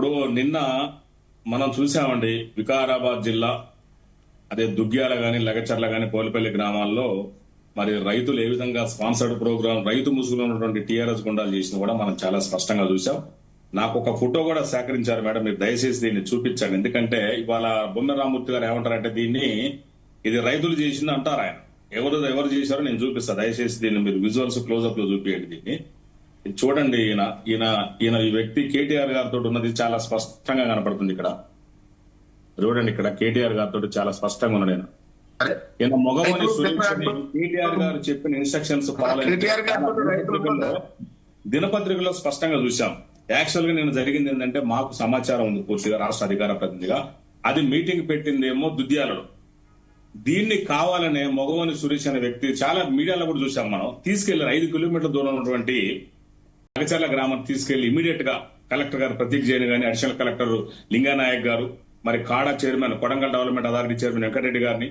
ఇప్పుడు నిన్న మనం చూసామండి వికారాబాద్ జిల్లా అదే దుగ్గ్యాల గాని లగచర్ల గాని పోలిపల్లి గ్రామాల్లో మరి రైతులు ఏ విధంగా స్పాన్సర్డ్ ప్రోగ్రామ్ రైతు ముసుగులో ఉన్నటువంటి టీఆర్ఎస్ గుండాలు చేసిన కూడా మనం చాలా స్పష్టంగా చూసాం నాకు ఒక ఫోటో కూడా సేకరించారు మేడం మీరు దయచేసి దీన్ని చూపించండి. ఎందుకంటే ఇవాళ బొమ్మ రామూర్తి గారు ఏమంటారంటే దీన్ని ఇది రైతులు చేసింది అంటారు ఆయన. ఎవరు ఎవరు చేశారో నేను చూపిస్తాను దయచేసి దీన్ని మీరు విజువల్స్ క్లోజ్అప్లో చూపించండి దీన్ని. చూడండి ఈయన ఈయన ఈయన ఈ వ్యక్తి కేటీఆర్ గారితో ఉన్నది చాలా స్పష్టంగా కనపడుతుంది ఇక్కడ. చూడండి ఇక్కడ కేటీఆర్ గారితో చాలా స్పష్టంగా ఉన్నాడు ఆయన ఈయన చెప్పారు. కేటీఆర్ గారు చెప్పిన ఇన్స్ట్రక్షన్స్. దినపత్రికలో స్పష్టంగా చూశాం. యాక్చువల్గా నేను జరిగింది ఏంటంటే మాకు సమాచారం ఉంది పూర్తిగా రాష్ట్ర అధికార ప్రతినిధిగా. అది మీటింగ్ పెట్టిందేమో దుద్యాలలో దీన్ని కావాలనే మగవాని సురేష్ అనే వ్యక్తి చాలా మీడియాలో కూడా చూసాం మనం. తీసుకెళ్ళారు ఐదు కిలోమీటర్ల దూరం ఉన్నటువంటి అగచర్ల గ్రామం తీసుకెళ్ళి ఇమీడియట్గా కలెక్టర్ గారు ప్రతీక్ జైన్ గాని అడిషనల్ కలెక్టర్ లింగానాయక్ గారు మరి KADA chairman Kodangal development authority chairman Venkatareddy గారిని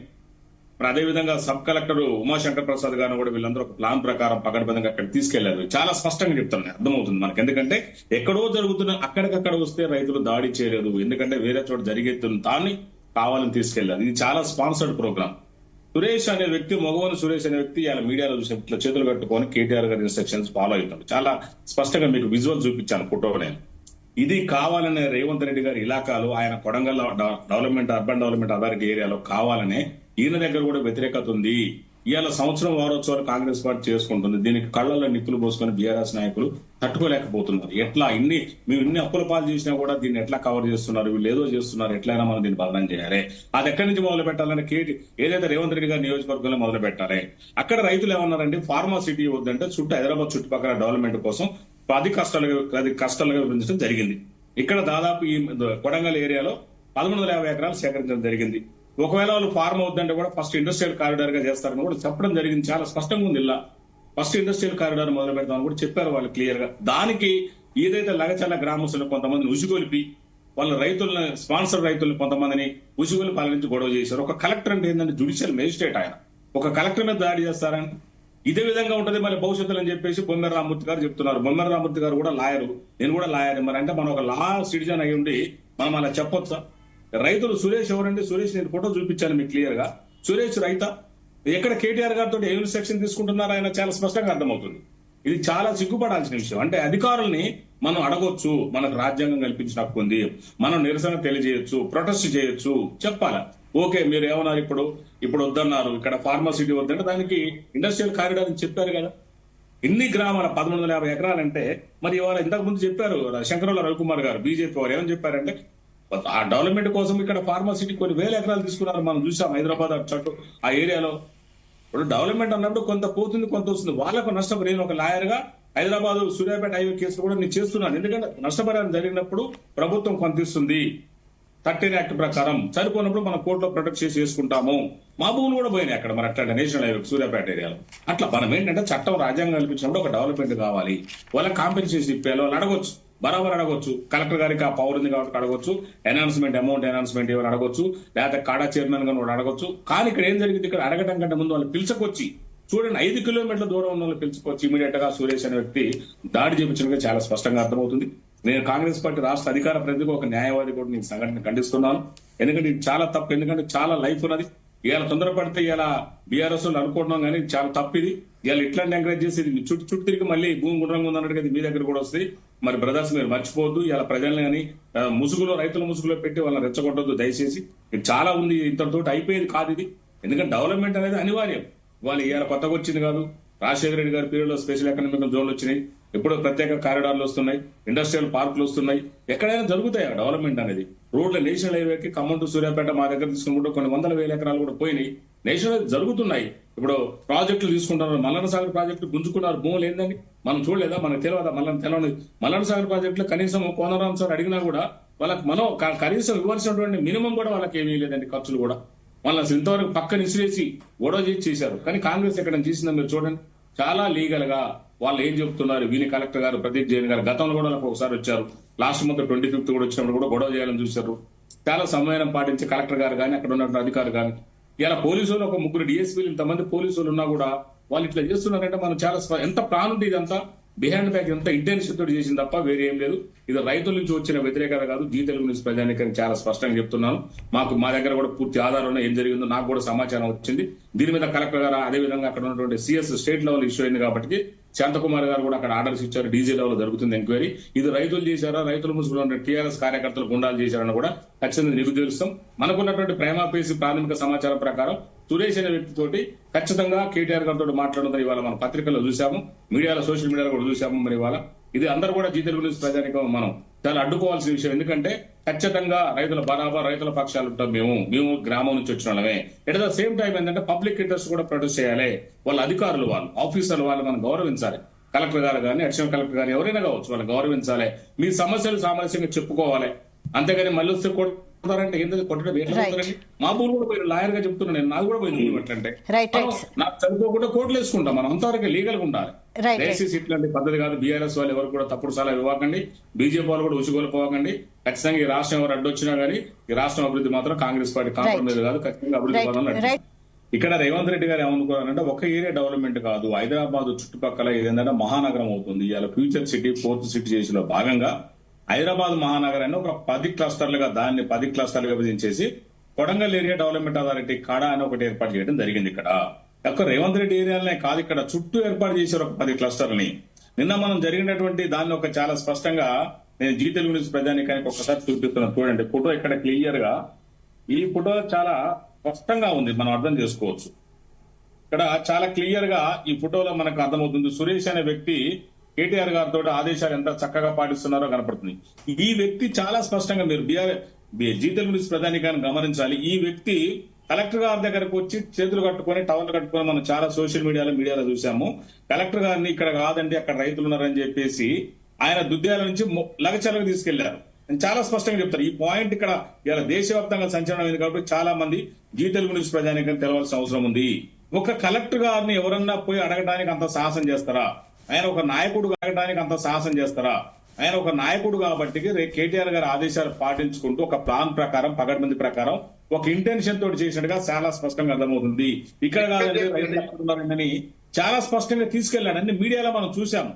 మరి అదేవిధంగా సబ్ కలెక్టర్ ఉమాశంకర్ ప్రసాద్ గారిని కూడా వీళ్ళందరూ ఒక ప్లాన్ ప్రకారం పకడ్బందీగా అక్కడ తీసుకెళ్ళారు. చాలా స్పష్టంగా చెప్తాను అర్థమవుతుంది మనకి. ఎందుకంటే ఎక్కడో జరుగుతున్న అక్కడికక్కడ వస్తే రైతులు దాడి చేయలేదు. ఎందుకంటే వేరే చోట జరిగేతున్న దాన్ని కావాలని తీసుకెళ్ళారు. ఇది చాలా స్పాన్సర్డ్ ప్రోగ్రామ్ సురేష్ అనే వ్యక్తి మగవని సురేష్ అనే వ్యక్తి ఇలా మీడియాలో చూసి ఇట్లా చేతులు కట్టుకొని కేటీఆర్ గారి ఇన్స్ట్రక్షన్స్ ఫాలో అవుతాడు చాలా స్పష్టంగా మీకు విజువల్ చూపించాను ఫోటో నేను. ఇది కావాలనే రేవంత్ రెడ్డి గారి ఇలాకాలు ఆయన Kodangal development urban development authority ఏరియాలో కావాలనే ఈయన దగ్గర కూడా వ్యతిరేకత ఉంది. ఇవాళ సంవత్సరం వారోత్సవాలు కాంగ్రెస్ పార్టీ చేసుకుంటుంది. దీనికి కళ్ళల్లో నిప్పులు పోసుకొని బీఆర్ఎస్ నాయకులు తట్టుకోలేకపోతున్నారు. ఎట్లా? ఇన్ని మేము ఇన్ని అప్పుల పాలు చేసినా కూడా దీన్ని ఎట్లా కవర్ చేస్తున్నారు? వీళ్ళు ఏదో చేస్తున్నారు. ఎట్లయినా మనం దీన్ని బదనం చేయాలి. అది ఎక్కడి నుంచి మొదలు పెట్టాలని కేటీ ఏదైతే రేవంత్ రెడ్డి గారి నియోజకవర్గంలో మొదలు పెట్టాలి. అక్కడ రైతులు ఏమన్నారంటే ఫార్మా సిటీ వద్దంటే చుట్టూ హైదరాబాద్ చుట్టుపక్కల డెవలప్మెంట్ కోసం పది కష్టాలుగా అది కష్టాలుగా విభజించడం జరిగింది. ఇక్కడ దాదాపు ఈ కొడంగల్ ఏరియాలో పదమూడు వందల యాభై ఎకరాలు సేకరించడం జరిగింది. ఒకవేళ వాళ్ళు ఫార్మ్ అవుద్దంటే కూడా ఫస్ట్ ఇండస్ట్రియల్ కారిడార్గా చేస్తారని కూడా చెప్పడం జరిగింది. చాలా స్పష్టంగా ఉంది ఇలా. ఫస్ట్ ఇండస్ట్రియల్ కారిడార్ మొదలు పెడతామని కూడా చెప్పారు వాళ్ళు క్లియర్గా. దానికి ఏదైతే లగచల్ల గ్రామస్తులు కొంతమందిని ఉసిగొలిపి వాళ్ళ రైతులను స్పాన్సర్ రైతులను కొంతమందిని ఉసిగొలి పాలించి గొడవ చేశారు. ఒక కలెక్టర్ అంటే ఏంటంటే జుడిషియల్ మేజిస్ట్రేట్ ఆయన. ఒక కలెక్టర్ మీద దాడి చేస్తారని. ఇదే విధంగా ఉంటది మళ్ళీ భవిష్యత్తులో అని చెప్పేసి బొమ్మెర రామూర్తి గారు చెప్తున్నారు. బొమ్మెర రామూర్తి గారు కూడా లాయరు. నేను కూడా లాయర్ మరి. అంటే మనం ఒక లా సిటిజన్ అయి ఉండి మనం అలా చెప్పొచ్చా? రైతులు సురేష్ ఎవరండి? సురేష్ నేను ఫోటో చూపించాను మీకు క్లియర్గా. సురేష్ రైత ఎక్కడ కేటీఆర్ గారితో ఏ ఇన్స్ట్రక్షన్ తీసుకుంటున్నారు ఆయన చాలా స్పష్టంగా అర్థమవుతుంది. ఇది చాలా సిగ్గుపడాల్సిన విషయం. అంటే అధికారుల్ని మనం అడగొచ్చు మనకు రాజ్యాంగం కల్పించిన హక్కు ఉంది మనం నిరసన తెలియజేయొచ్చు ప్రొటెస్ట్ చేయొచ్చు చెప్పాలా. ఓకే మీరు ఏమన్నారు ఇప్పుడు? ఇప్పుడు వద్దన్నారు. ఇక్కడ ఫార్మాసిటీ వద్దంటే దానికి ఇండస్ట్రియల్ కారిడార్ అని చెప్పారు కదా. ఇన్ని గ్రామాల పదమూడు వందల యాభై ఎకరాలంటే మరి ఇవాళ ఇంతకు ముందు చెప్పారు శంకరంలో రవికుమార్ గారు బీజేపీ వారు ఏమని చెప్పారంటే ఆ డెవలప్మెంట్ కోసం ఇక్కడ ఫార్మాసిటీ కొన్ని వేల ఎకరాలు తీసుకున్నారు. మనం చూసాం హైదరాబాద్ అటు ఆ ఏరియాలో. ఇప్పుడు డెవలప్మెంట్ అన్నప్పుడు కొంత పోతుంది కొంత వస్తుంది. వాళ్ళకు నష్టం నేను ఒక లాయర్గా హైదరాబాద్ సూర్యాపేట హైవే కేసులు కూడా నేను చేస్తున్నాను. ఎందుకంటే నష్టపరిహారం జరిగినప్పుడు ప్రభుత్వం కొంత ఇస్తుంది థర్టీన్ యాక్ట్ ప్రకారం చనిపోయినప్పుడు మనం కోర్టులో ప్రొటెక్ట్ చేసి చేసుకుంటాము మా భూములు కూడా పోయినాయి అక్కడ మన అట్లా నేషనల్ హైవే సూర్యాపేట ఏరియాలో. అట్లా మనం ఏంటంటే చట్టం రాజ్యాంగం కల్పించినప్పుడు ఒక డెవలప్మెంట్ కావాలి. వాళ్ళకి కాంపెన్సేషన్ ఇప్పేయాలి వాళ్ళు అడగొచ్చు. బరాబర్ అడగొచ్చు. కలెక్టర్ గారికి ఆ పవర్ ఉంది కాబట్టి అడగొచ్చు. అనౌన్స్మెంట్ అమౌంట్ అనౌన్స్మెంట్ ఏమైనా అడగొచ్చు. లేకపోతే కాడా చైర్మన్గా కూడా అడగొచ్చు. కానీ ఇక్కడ ఏం జరిగింది? ఇక్కడ అడగడం కంటే ముందు వాళ్ళు పిలుచుకొచ్చి చూడండి ఐదు కిలోమీటర్ల దూరం ఉన్న వాళ్ళు పిలుచుకొచ్చి ఇమీడియట్గా సురేష్ అనే వ్యక్తి దాడి చేపించడం చాలా స్పష్టంగా అర్థమవుతుంది. నేను కాంగ్రెస్ పార్టీ రాష్ట్ర అధికార ప్రతినిధిగా ఒక న్యాయవాది కూడా నేను సంఘటన ఖండిస్తున్నాను. ఎందుకంటే ఇది చాలా తప్పు. ఎందుకంటే చాలా లైఫ్ ఉన్నది. ఇలా తొందరపడితే ఇలా బీఆర్ఎస్ అనుకుంటున్నాం కానీ చాలా తప్పు ఇది. ఇవాళ ఇట్లాంటి ఎంకరేజ్ చేసి చుట్టూ చుట్టూ తిరిగి మళ్ళీ భూమి గుండ్రంగా ఉందన్నట్టుగా ఇది మీ దగ్గర కూడా వస్తుంది మరి బ్రదర్స్ మీరు మర్చిపోవద్దు. ఇలా ప్రజల్ని కానీ ముసుగులో రైతుల ముసుగులో పెట్టి వాళ్ళని రెచ్చగొట్టద్దు. దయచేసి ఇది చాలా ఉంది ఇంతటితో అయిపోయేది కాదు ఇది. ఎందుకంటే డెవలప్మెంట్ అనేది అనివార్యం. వాళ్ళు ఇవాళ కొత్తగా వచ్చింది కాదు. రాజశేఖర రెడ్డి గారి పీరియడ్లో స్పెషల్ ఎకనామిక్ జోన్లు వచ్చినాయి. ఇప్పుడు ప్రత్యేక కారిడార్లు వస్తున్నాయి. ఇండస్ట్రియల్ పార్కులు వస్తున్నాయి. ఎక్కడైనా జరుగుతాయి డెవలప్మెంట్ అనేది. రోడ్ల నేషనల్ హైవేకి ఖమ్మం టు సూర్యాపేట మా దగ్గర తీసుకుంటూ కొన్ని వందల వేల ఎకరాలు కూడా పోయినాయి. నేషనల్ హైవే జరుగుతున్నాయి. ఇప్పుడు ప్రాజెక్టులు తీసుకుంటున్నారు. మల్లన సాగర్ ప్రాజెక్టు గుంజుకున్నారు. భూములు ఏందని మనం చూడలేదా? మనకు తెలియదా? మల్లన్న తెలవని మల్లన సాగర్ ప్రాజెక్టులో కనీసం కోనరాం సార్ అడిగినా కూడా వాళ్ళకి మనం కనీసం ఇవ్వాల్సినటువంటి మినిమం కూడా వాళ్ళకి ఏమీ లేదండి ఖర్చులు కూడా. వాళ్ళు అసలు ఇంతవరకు పక్కన ఇసిరేసి గొడవ చేసి చేశారు. కానీ కాంగ్రెస్ ఎక్కడ చేసిందో మీరు చూడండి. చాలా లీగల్గా వాళ్ళు ఏం చెప్తున్నారు? వీని కలెక్టర్ గారు ప్రదీప్ జైన్ గారు గతంలో కూడా నాకు ఒకసారి వచ్చారు. లాస్ట్ మంత్ ట్వంటీ ఫిఫ్త్ కూడా వచ్చినప్పుడు కూడా గొడవ చేయాలని చూశారు. చాలా సమయం పాటించి కలెక్టర్ గారు కానీ అక్కడ ఉన్న అధికారులు కానీ ఇలా పోలీసులు ఒక ముగ్గురు డిఎస్పీలు ఇంతమంది పోలీసులు ఉన్నా కూడా వాళ్ళు ఇట్లా చేస్తున్నారంటే మనం చాలా ఎంత ప్లాన్ ఉంది ఇదంతా? బిహైండ్ బ్యాక్ ఎంత ఇంటెన్షన్ తోటి చేసింది తప్ప వేరే ఏం లేదు. ఇది రైతుల నుంచి వచ్చిన వ్యతిరేకత కాదు. జీ తెలుగు న్యూస్ ప్రజానికని చాలా స్పష్టంగా చెప్తున్నాను. మాకు మా దగ్గర కూడా పూర్తి ఆధారం ఏం జరిగిందో నాకు కూడా సమాచారం వచ్చింది. దీని మీద కలెక్టర్ గారు అదే విధంగా అక్కడ ఉన్నటువంటి సిఎస్ స్టేట్ లెవెల్ ఇష్యూ అయింది కాబట్టి శాంతకుమార్ గారు కూడా అక్కడ ఆర్డర్స్ ఇచ్చారు. డీజీ లెవెల్ జరుగుతుంది ఎంక్వైరీ. ఇది రైతులు చేశారా? రైతుల ముసుగులో ఉన్న టీఆర్ఎస్ కార్యకర్తలు గుండాలు చేశారని కూడా ఖచ్చితంగా నిరుద్దేశం మనకున్నటువంటి ప్రేమాపేసి ప్రాథమిక సమాచారం ప్రకారం సురేష్ అనే వ్యక్తితోటి ఖచ్చితంగా కేటీఆర్ గారితో మాట్లాడుతుంది ఇవాళ మన పత్రికల్లో చూసాము మీడియాలో సోషల్ మీడియాలో కూడా చూసాము మరి ఇవాళ. ఇది అందరూ కూడా జీ తెలుగు న్యూస్ ప్రజానికం మనం చాలా అడ్డుకోవాల్సిన విషయం. ఎందుకంటే ఖచ్చితంగా రైతుల బరాబర్ రైతుల పక్షాలు ఉంటాం మేము. మేము గ్రామం నుంచి వచ్చిన వాళ్ళమే. ఎట్ ద సేమ్ టైం ఏంటంటే పబ్లిక్ ఇంట్రెస్ట్ కూడా ప్రొడ్యూస్ చేయాలి. వాళ్ళ అధికారులు వాళ్ళు ఆఫీసర్లు వాళ్ళు మనం గౌరవించాలి. కలెక్టర్ గారు కానీ అడిషనల్ కలెక్టర్ గారు ఎవరైనా కావచ్చు వాళ్ళని గౌరవించాలి. మీ సమస్యలు సామరస్యంగా చెప్పుకోవాలి. అంతేగాని మళ్ళీ వస్తే కొడతారంటే ఏంటది? కొట్టడం. కొడతారండి? మా ఊరు కూడా పోయి లాయర్గా చెప్తున్నాను నేను. నాకు కూడా పోయింది ఎట్లంటే right. నాకు చదువుకోకుండా కోర్టులు వేసుకుంటాం. మనం అంతవరకు లీగల్గా ఉండాలి. Right. దయచేసి ఇట్లాంటి పద్ధతి కాదు. బీఆర్ఎస్ వాళ్ళు ఎవరు కూడా తప్పుడు సలహా ఇవ్వకండి. బీజేపీ వాళ్ళు కూడా ఉసుగొలిపోకండి. ఖచ్చితంగా ఈ రాష్ట్రం ఎవరు అడ్డొచ్చినా గానీ ఈ రాష్ట్రం అభివృద్ధి మాత్రం కాంగ్రెస్ పార్టీ కాంప్రమైజ్ కాదు. ఖచ్చితంగా అభివృద్ధి పదంలో. ఇక్కడ రేవంత్ రెడ్డి గారు ఏమనుకున్నారంటే ఒక ఏరియా డెవలప్మెంట్ కాదు. హైదరాబాద్ చుట్టుపక్కల ఇదేంటంటే మహానగరం అవుతుంది. ఇవాళ ఫ్యూచర్ సిటీ ఫోర్త్ సిటీ చేసిన భాగంగా హైదరాబాద్ మహానగరాన్ని ఒక పది క్లస్టర్లుగా దాన్ని పది క్లస్టర్లుగా విభజించేసి Kodangal area development authority KADA అని ఒకటి ఏర్పాటు చేయడం జరిగింది ఇక్కడ. ఒక్క రేవంత్ రెడ్డి ఏరియాలనే కాదు ఇక్కడ చుట్టూ ఏర్పాటు చేశారు ఒక పది క్లస్టర్ని నిన్న మనం జరిగినటువంటి దాన్ని ఒక చాలా స్పష్టంగా నేను జీ తెలుగు న్యూస్ ప్రజానికానికి ఒకసారి చూపిస్తున్నాను చూడండి ఫోటో ఇక్కడ క్లియర్గా ఈ ఫోటో చాలా స్పష్టంగా ఉంది మనం అర్థం చేసుకోవచ్చు. ఇక్కడ చాలా క్లియర్గా ఈ ఫోటోలో మనకు అర్థమవుతుంది సురేష్ అనే వ్యక్తి కేటీఆర్ గారితో ఆదేశాలు ఎంత చక్కగా పాటిస్తున్నారో కనపడుతుంది. ఈ వ్యక్తి చాలా స్పష్టంగా మీరు B R G Telugu news ప్రధానికాన్ని గమనించాలి. ఈ వ్యక్తి కలెక్టర్ గారి దగ్గరకు వచ్చి చేతులు కట్టుకొని టవర్లు కట్టుకొని మనం చాలా సోషల్ మీడియాలో మీడియాలో చూసాము కలెక్టర్ గారిని ఇక్కడ కాదండి అక్కడ రైతులు ఉన్నారని చెప్పేసి ఆయన దుద్యాల నుంచి లగచలకు తీసుకెళ్ళారు. చాలా స్పష్టంగా చెప్తారు ఈ పాయింట్ ఇక్కడ ఇలా దేశవ్యాప్తంగా సంచలనం అయింది కాబట్టి చాలా మంది జీ తెలుగు న్యూస్ ప్రజానికం తెలవాల్సిన అవసరం ఉంది. ఒక కలెక్టర్ గారిని ఎవరన్నా పోయి అడగడానికి అంత సాహసం చేస్తారా? ఆయన ఒక నాయకుడు అడగడానికి అంత సాహసం చేస్తారా? ఆయన ఒక నాయకుడు కాబట్టి కేటీఆర్ గారి ఆదేశాలు పాటించుకుంటూ ఒక ప్లాన్ ప్రకారం పగడ్బంది ప్రకారం ఒక ఇంటెన్షన్ తోటి చేసినట్టుగా చాలా స్పష్టంగా అర్థమవుతుంది. ఇక్కడ ఉన్నారండి చాలా స్పష్టంగా తీసుకెళ్ళాడని మీడియాలో మనం చూసాము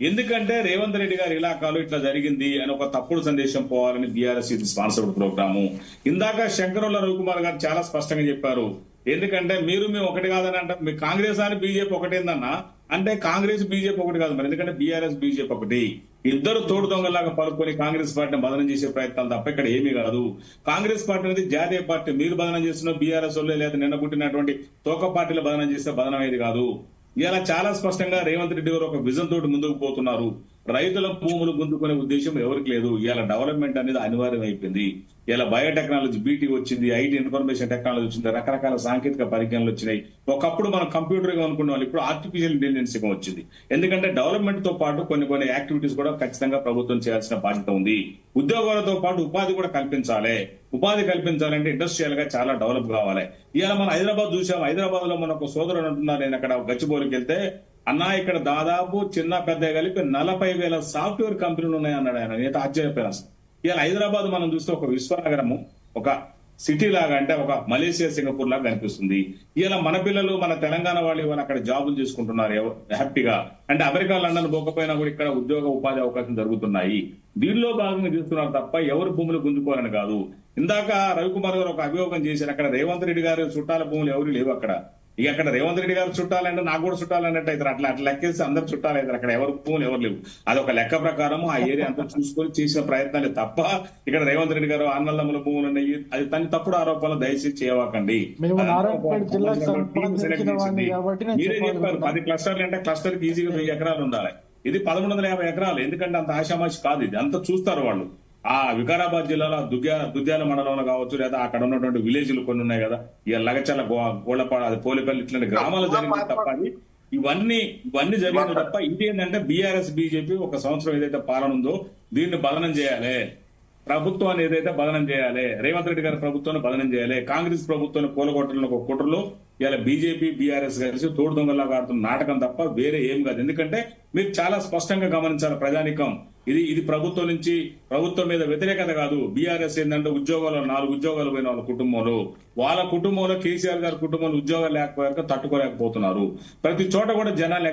ఎందుకంటే రేవంత్ రెడ్డి గారి ఇలాకాలో ఇట్లా జరిగింది అని ఒక తప్పుడు సందేశం పోవాలని బీఆర్ఎస్ ఇది స్పాన్సర్డ్ ప్రోగ్రాము. ఇందాక శంకరుల రవికుమార్ గారు చాలా స్పష్టంగా చెప్పారు. ఎందుకంటే మీరు మేము ఒకటి కాదని అంటే. మీ కాంగ్రెస్ అని బీజేపీ ఒకటేందన్నా అంటే కాంగ్రెస్ బీజేపీ ఒకటి కాదు మరి. ఎందుకంటే బీఆర్ఎస్ బీజేపీ ఒకటి. ఇద్దరు తోడు దొంగలాగా పలుకొని కాంగ్రెస్ పార్టీని బదనం చేసే ప్రయత్నాలు తప్ప ఇక్కడ ఏమీ కాదు. కాంగ్రెస్ పార్టీ అనేది జాతీయ పార్టీ. మీరు బదనం చేస్తున్న బీఆర్ఎస్ వాళ్ళే లేదా నిన్న పుట్టినటువంటి తోక పార్టీలు బదనం చేస్తే బదనం అయ్యేది కాదు. ఇలా చాలా స్పష్టంగా రేవంత్ రెడ్డి గారు ఒక విజన్ తోటి ముందుకు పోతున్నారు. రైతుల భూములు గుంజుకునే ఉద్దేశం ఎవరికి లేదు. ఇలా డెవలప్మెంట్ అనేది అనివార్యం అయిపోయింది ఇలా బయోటెక్నాలజీ బీటీ వచ్చింది ఐటీ ఇన్ఫర్మేషన్ టెక్నాలజీ వచ్చింది రకరకాల సాంకేతిక పరిజ్ఞానాలు వచ్చినాయి. ఒకప్పుడు మనం కంప్యూటర్గా అనుకునే వాళ్ళు ఇప్పుడు ఆర్టిఫిషియల్ ఇంటెలిజెన్స్ వచ్చింది. ఎందుకంటే డెవలప్మెంట్తో పాటు కొన్ని కొన్ని యాక్టివిటీస్ కూడా ఖచ్చితంగా ప్రభుత్వం చేయాల్సిన బాధ్యత ఉంది. ఉద్యోగాలతో పాటు ఉపాధి కూడా కల్పించాలి. ఉపాధి కల్పించాలంటే ఇండస్ట్రియల్గా చాలా డెవలప్ కావాలి. ఇవాళ మనం హైదరాబాద్ చూసాం. హైదరాబాద్లో మన ఒక సోదరుడు అంటున్నారు నేను అక్కడ గచ్చిబోలికి వెళ్తే అన్నా ఇక్కడ దాదాపు చిన్న పెద్ద కలిపి నలభై వేల సాఫ్ట్వేర్ కంపెనీలు ఉన్నాయి అన్నాడు ఆయన. నేత ఆశ్చర్యపోయాను ఇవాళ హైదరాబాద్ మనం చూస్తే ఒక విశ్వనగరము ఒక సిటీ లాగా అంటే ఒక మలేషియా సింగపూర్ లాగా కనిపిస్తుంది. ఇలా మన పిల్లలు మన తెలంగాణ వాళ్ళు ఇవాళ అక్కడ జాబులు చేసుకుంటున్నారు హ్యాపీగా. అంటే అమెరికా లండన్ పోకపోయినా కూడా ఇక్కడ ఉద్యోగ ఉపాధి అవకాశం జరుగుతున్నాయి దీనిలో భాగంగా చూస్తున్నారు తప్ప ఎవరు భూములు గుంజుకోవాలని కాదు. ఇందాక రవికుమార్ గారు ఒక అభియోగం చేశారు. అక్కడ రేవంత్ రెడ్డి గారు చుట్టాల భూములు ఎవరు లేవు అక్కడ. ఇక అక్కడ రేవంత్ రెడ్డి గారు చుట్టాలంటే నాకు కూడా చుట్టాలన్నట్టు అయితే అట్లా అట్లా లెక్కేసి అందరు చుట్టాలు అయితే అక్కడ ఎవరు భూములు ఎవరు లేవు. అది ఒక లెక్క ప్రకారం ఆ ఏరియా అంతా చూసుకొని చేసిన ప్రయత్నాలే తప్ప ఇక్కడ రేవంత్ రెడ్డి గారు ఆన్నల్లముల భూములు ఉన్నాయి. అది తన తప్పుడు ఆరోపణలు దయచేసి చేయవాకండి. మీరే చెప్పారు. పది క్లస్టర్లు అంటే క్లస్టర్కి ఈజీగా వెయ్యి ఎకరాలు ఉండాలి. ఇది పదమూడు వందల యాభై ఎకరాలు. ఎందుకంటే అంత ఆశామాషి కాదు ఇది. అంత చూస్తారు వాళ్ళు. ఆ వికారాబాద్ జిల్లాలో దుగ్గ్యాల దుద్యాల మండలంలో కావచ్చు లేదా అక్కడ ఉన్నటువంటి విలేజ్లు కొన్ని ఉన్నాయి కదా. ఇక లగచల గోళ్ళపాడ అది పోలిపల్లి ఇట్లాంటి గ్రామాలు జరిగింది తప్ప ఇవన్నీ ఇవన్నీ జరిగింది తప్ప ఇది ఏంటంటే బీఆర్ఎస్ బీజేపీ ఒక సంవత్సరం ఏదైతే పాలన ఉందో దీన్ని బదనం చేయాలి. ప్రభుత్వాన్ని ఏదైతే బదనం చేయాలి రేవంత్ రెడ్డి గారి ప్రభుత్వాన్ని బదనం చేయాలి కాంగ్రెస్ ప్రభుత్వాన్ని కూలగొట్టడం ఒక కుట్రలో ఇలా బీజేపీ బీఆర్ఎస్ కలిసి తోడు దొంగలాగా ఆడుతున్న నాటకం తప్ప వేరే ఏం కాదు. ఎందుకంటే మీరు చాలా స్పష్టంగా గమనించాలి ప్రజానికం. ఇది ఇది ప్రభుత్వం నుంచి ప్రభుత్వం మీద వ్యతిరేకత కాదు. బీఆర్ఎస్ ఏంటంటే ఉద్యోగాలు నాలుగు ఉద్యోగాలు పోయిన వాళ్ళ కుటుంబంలో. వాళ్ళ కుటుంబంలో కేసీఆర్ గారి కుటుంబంలో ఉద్యోగాలు లేకపోయాక తట్టుకోలేకపోతున్నారు. ప్రతి చోట కూడా జనాలు